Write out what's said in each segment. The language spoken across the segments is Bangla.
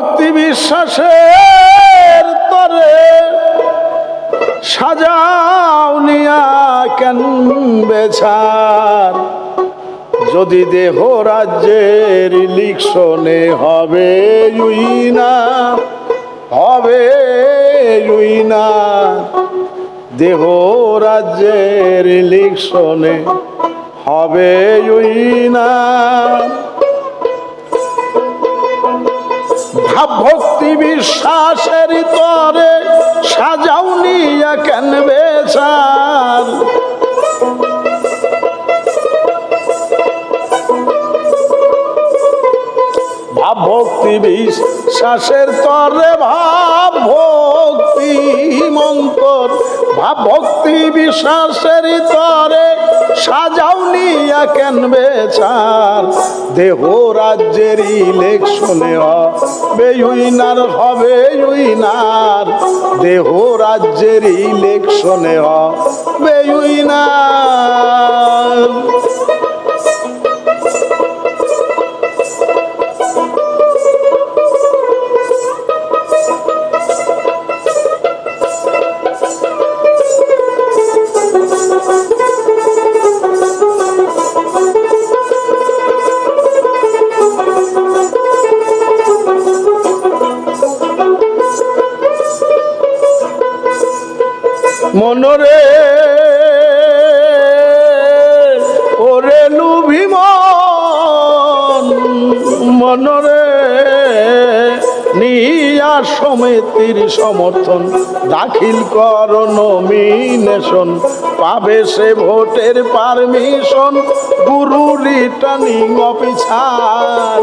ভক্তি বিশ্বাসের তরে সাজাও নিয়া কেন বেছার? যদি দেহ রাজ্যের লিখনে হবে উইনা হবে উইনা দেহ রাজ্যের লিখনে হবে উইনা ভক্তি বিশ্বাসের তরে সাজাউনি কেন বেচার। ভক্তি ভক্তি বিশ্বাসের তরে ভাব ভক্তি মন্তর। ভাব ভক্তি বিশ্বাসের তরে সাজাও নিয়া কেন বেচার। দেহ রাজ্যের ইলেকশনে হবে উইনার হবে উইনার দেহ রাজ্যের ইলেকশনে হবে উইনার মনরে ওরে লুভিম মনরে নিয়া সমিতির সমর্থন। দাখিল কর নমিনেশন পাবে সে ভোটের পারমিশন গুরু রিটার্নিং অফিসার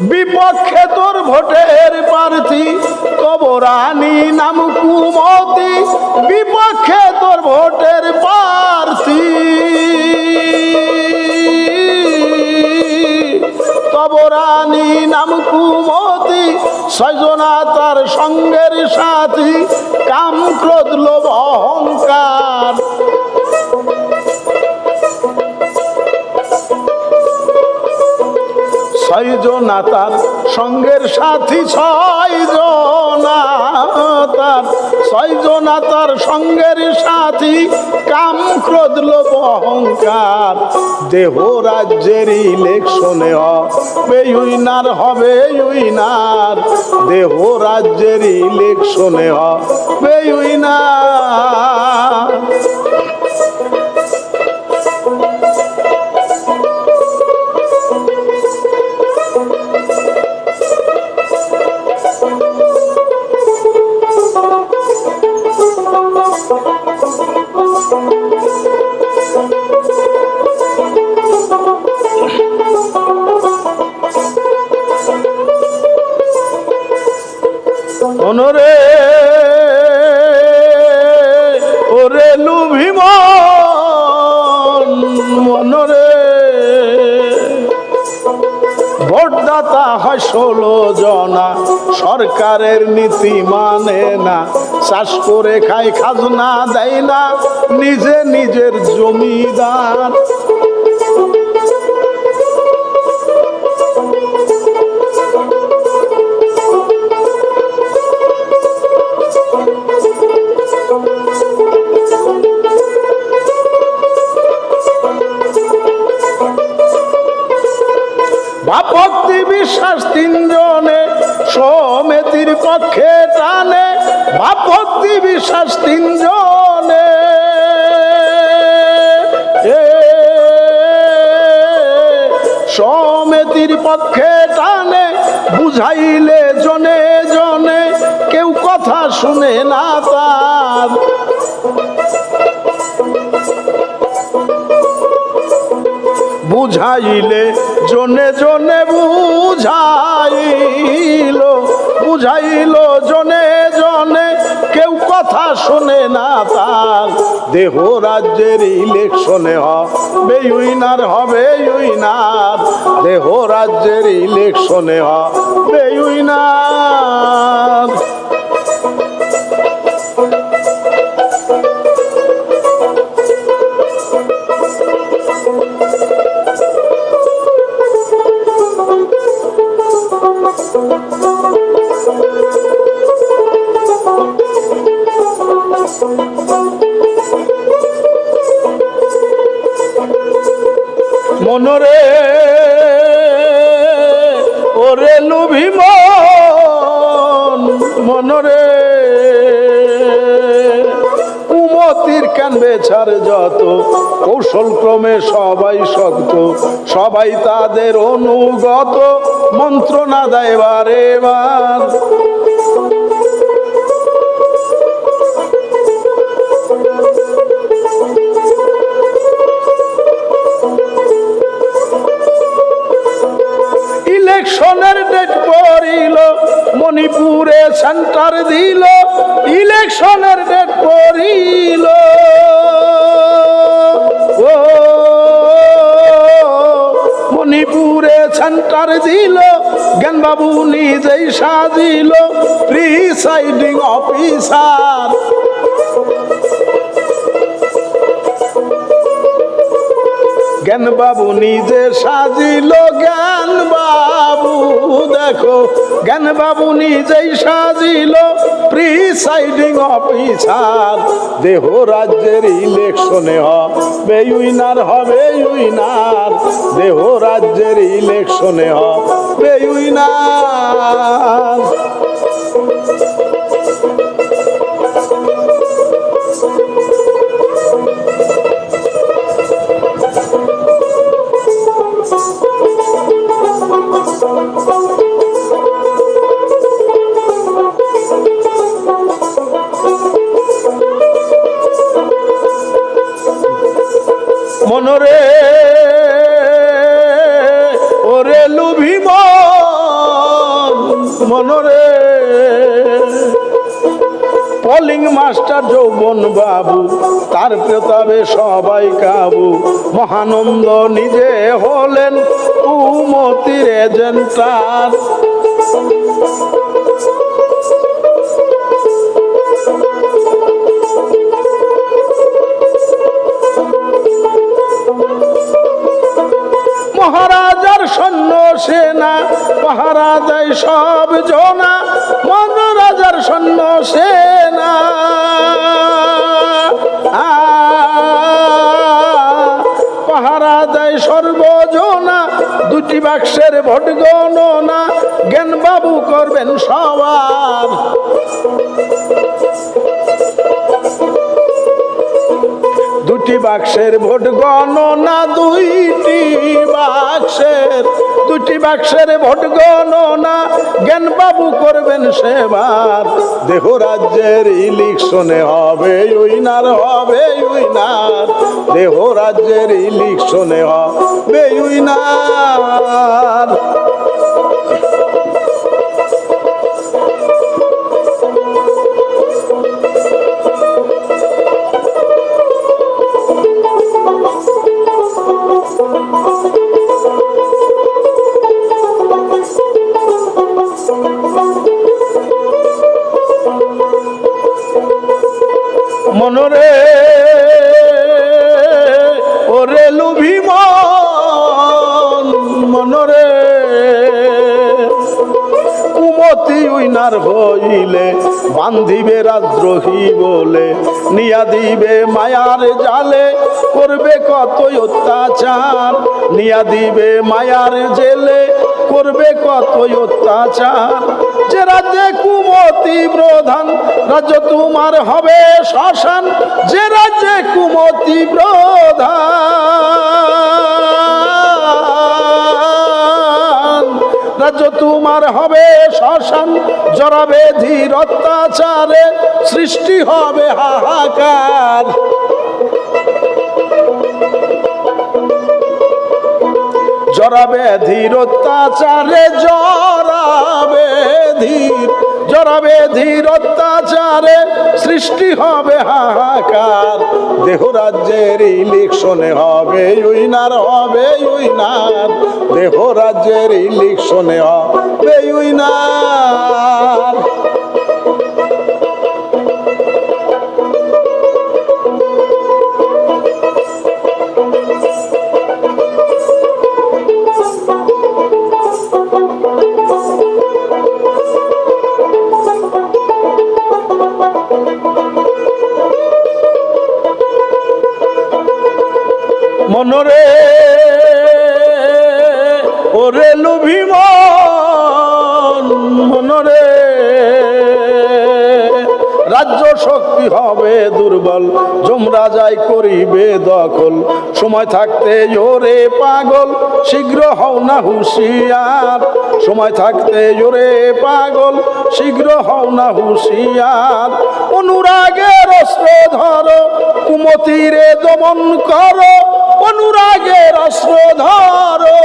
বিপক্ষে তোর ভোটের প্রার্থী কবরানি নাম কুমতি। বিপক্ষে তোর ভোটের প্রার্থী। কবরানি নাম কুমতি, ছয়জনা তার সঙ্গের সাথী। কাম জনা তার সঙ্গের সাথী ছয় জনা তার ছয় সঙ্গের সাথী কাম ক্রোধ লোভ অহংকার দেহ রাজ্যের ইলেকশনে হবে উইনার হবে উইনার দেহ রাজ্যের ইলেকশনে হবে উইনার অনরে ভোটদাতা হয় জনা। সরকারের নীতি মানে না। চাষ করে খায়, খাজনা দেয় না। নিজে নিজের জমিদার। ভাবভক্তি বিশ্বাস তিনজনে। সমিতির পক্ষে টানে, বুঝাইলে জনে জনে, কেউ কথা শুনে না তার। বুঝাইলে জনে জনে, বুঝাইল বুঝাইল জনে জনে, কেউ কথা শোনে না তার। দেহ রাজ্যের ইলেকশনে হবে ইউইনার হবে ইউইনার দেহ রাজ্যের ইলেকশনে হবে ইউইনার Thank you. মনরে ওরে লুভি মন, মনরে। কুমতির কান বেছার যত কৌশল ক্রমে সবাই শক্ত, সবাই তাদের অনুগত, মন্ত্রণা দেয় বারে বার। ইলেকশনের ডেট পড়িল মণিপুরে সেন্টার দিল, ইলেকশনের ডেট পড়িল মণিপুরে সেন্টার দিল, জ্ঞানবাবু নিজেই সাজিল প্রিসাইডিং অফিসার জ্ঞান বাবু নিজে সাজিল জ্ঞান বাবু, দেখো। জ্ঞান বাবু নিজেই সাজিল প্রিসাইডিং অফিসার দেহ রাজ্যের ইলেকশনে হবে উইনার হবে উইনার দেহ রাজ্যের ইলেকশনে হবে উইনার মনরে ওরে লুভি মন মনরে পলিং মাস্টার যৌবন বাবু, তার প্রতাপে সবাই কাবু। মহানন্দ নিজে হলেন উমতির এজেন্টার সৈন্য সেনা, পাহারা দেয় সব জনা, মহারাজার সৈন্য সেনা। পাহারা দেয় সর্বজনা দুটি বাক্সের ভোট গণনা, জ্ঞানবাবু করবেন সবার। বাক্সের ভোট গণনা দুইটি বাক্সের দুটি বাক্সের ভোট গণনা জ্ঞানবাবু করবেন সেবার। দেহ রাজ্যের ইলেকশনে হবে, উইনার হবে, উইনার। দেহ রাজ্যের ইলেকশনে হবে, উইনার। কুমতি হইলে, বান্ধিবে রাজদ্রোহী বলে, নিয়া দিবে মায়ার জালে, করবে কত অত্যাচার। নিয়া দিবে মায়ার জেলে, করবে কত অত্যাচার। যে রাজ্যে কুমতি প্রধান, রাজ্য তোমার হবে শ্মশান। যে রাজ্যে কুমতি প্রধান তোমার হবে শ্মশান জরাবে ধীর অত্যাচারে সৃষ্টি হবে হাহাকার। জরাবে ধীর অত্যাচারে জরাবে জরাবে ধীর অত্যাচারে সৃষ্টি হবে হাহাকার, দেহ রাজ্যের ইলেকশনে হবে উইনার হবে উইনার। দেহ রাজ্যের ইলেকশনে হবে উইনার। রাজ্য শক্তি হবে দুর্বল জমরা যাই করিবে দখল। সময় থাকতে ওরে পাগল, শীঘ্র হও না হুঁশিয়ার। সময় থাকতে ওরে পাগল, শীঘ্র হও না হুঁশিয়ার। অনুরাগের অস্ত্র ধরো, কুমতিরে দমন করো, অনুরাগের অস্ত্র ধরো।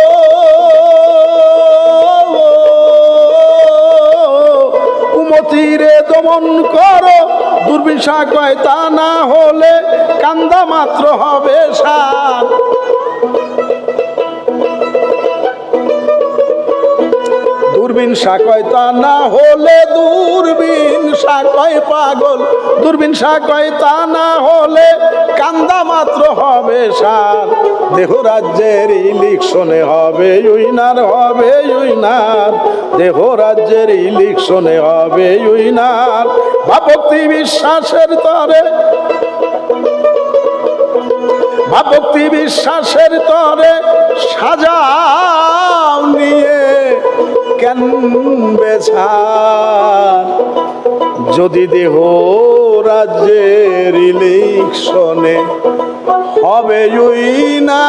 কুমতিরে দমন করো দুর্বিষা কয় তা না হলে কান্দা মাত্র হবে সার দূরবীন সাকয় তা না হলে, দূরবীন সাকয় পাগল। দূরবীন সাকয় তা না হলে কান্দা মাত্র হবে সার দেহ রাজ্যের ইলেকশনে হবে, উইনার হবে, উইনার। দেহ রাজ্যের ইলেকশনে হবে ভাবক্তি বিশ্বাসের তরে। ভাবক্তি বিশ্বাসের তরে সাজা নিয়ে কেন বেছার যদি দেহ রাজ্যের ইলেকশনে হবে উইনা